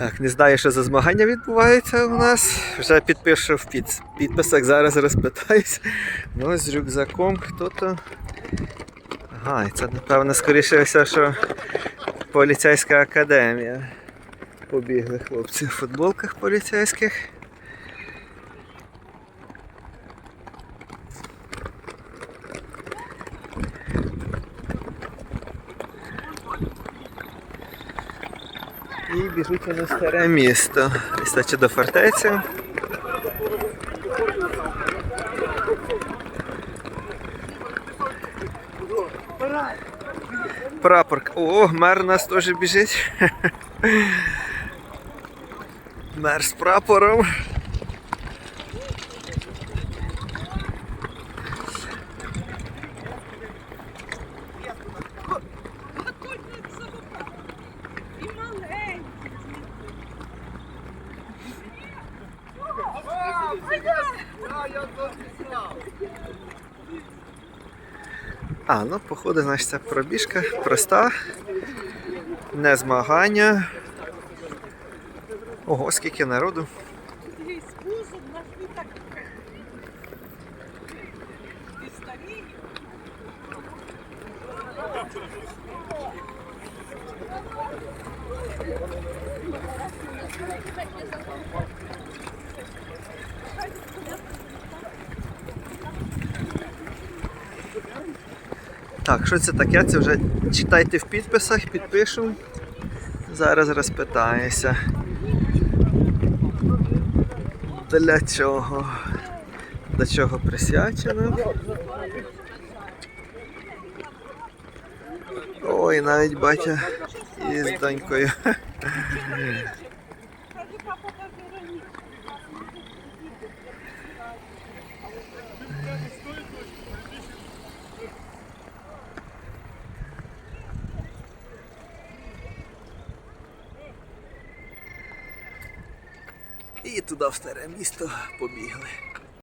Так, не знаю, що за змагання відбувається у нас. Вже підпишу в під, підписах, зараз розпитаюсь. Ну, з рюкзаком хто-то. Ага, це напевно скоріше все, що поліцейська академія. Побігли хлопці в футболках поліцейських. І біжуть вони в старе місто. Кстати, до фортеці. Прапор. О, мер у нас теж біжить. Мер з прапором. А, ну, походу, значить, це пробіжка проста. Не змагання. Ого, скільки народу. Дивись, кузов так. Що це таке? Це вже читайте в підписах, підпишу. Зараз розпитаюся. Для чого? До чого присвячено? Ой, навіть батя із донькою. І туди в старе місто побігли.